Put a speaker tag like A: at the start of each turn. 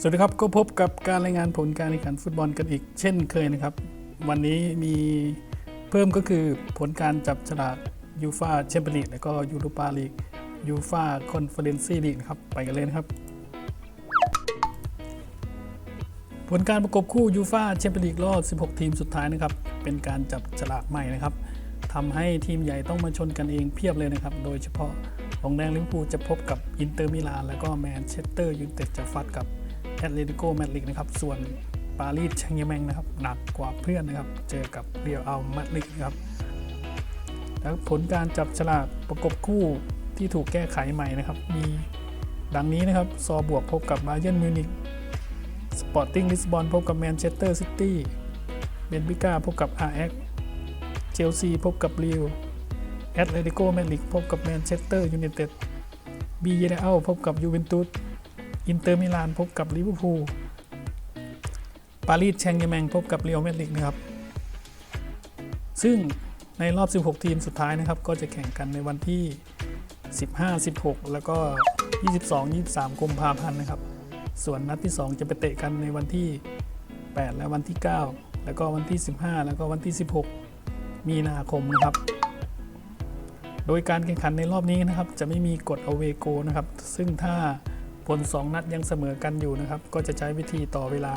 A: สวัสดีครับก็พบกับการรายงานผลการแข่งขันฟุตบอลกันอีกเช่นเคยนะครับ วันนี้มีเพิ่มก็คือผลการจับฉลากยูฟาแชมเปี้ยนลีกและก็ยูโรปาลีกยูฟาคอนเฟอเรนซีลีกครับไปกันเลยนะครับ ผลการประกบคู่ยูฟาแชมเปี้ยนลีกรอบ 16 ทีมสุดท้ายนะครับ เป็นการจับฉลากใหม่นะครับทำให้ทีมใหญ่ต้องมาชนกันเองเพียบเลยนะครับ โดยเฉพาะของแดงลิเวอร์พูลจะพบกับอินเตอร์มิลานแล้วก็แมนเชสเตอร์ยูไนเต็ดจะฟัดกับ แอตเลติโกมาดริดนะครับ ส่วนปารีสแชงเยแมงนะครับ หนักกว่าเพื่อนนะครับ เจอกับเรียวอัลมาดริดครับ แล้วผลการจับฉลากประกบคู่ที่ถูกแก้ไขใหม่นะครับ มีดังนี้นะครับ ซอบวกพบกับบาเยิร์นมิวนิกสปอร์ติ้งลิสบอนพบกับแมนเชสเตอร์ซิตี้เบนฟิก้าพบกับอาร์เอ็กเชลซีพบกับลิวแอตเลติโกแมดริดพบกับแมนเชสเตอร์ยูไนเต็ดบีเยเนอัลพบกับยูเวนตุส อินเตอร์มิลานพบกับลิเวอร์พูล ปารีสแชงเยร์แมงพบกับเรอัลมดริดนะครับ ซึ่งในรอบ 16 ทีมสุดท้ายนะครับ ก็จะแข่งกันในวันที่ 15 16 แล้วก็ 22 23กุมภาพันธ์นะครับ ส่วนนัดที่ 2 จะไปเตะกันในวันที่ 8 และวันที่ 9 แล้วก็วันที่ 15 แล้วก็วันที่ 16 มีนาคมนะครับ โดยการแข่งขันในรอบนี้นะครับ จะไม่มีกฎเอาเวโกนะครับ ซึ่งถ้า ผล 2 นัดยังเสมอกันอยู่นะครับ ก็จะใช้วิธีต่อเวลา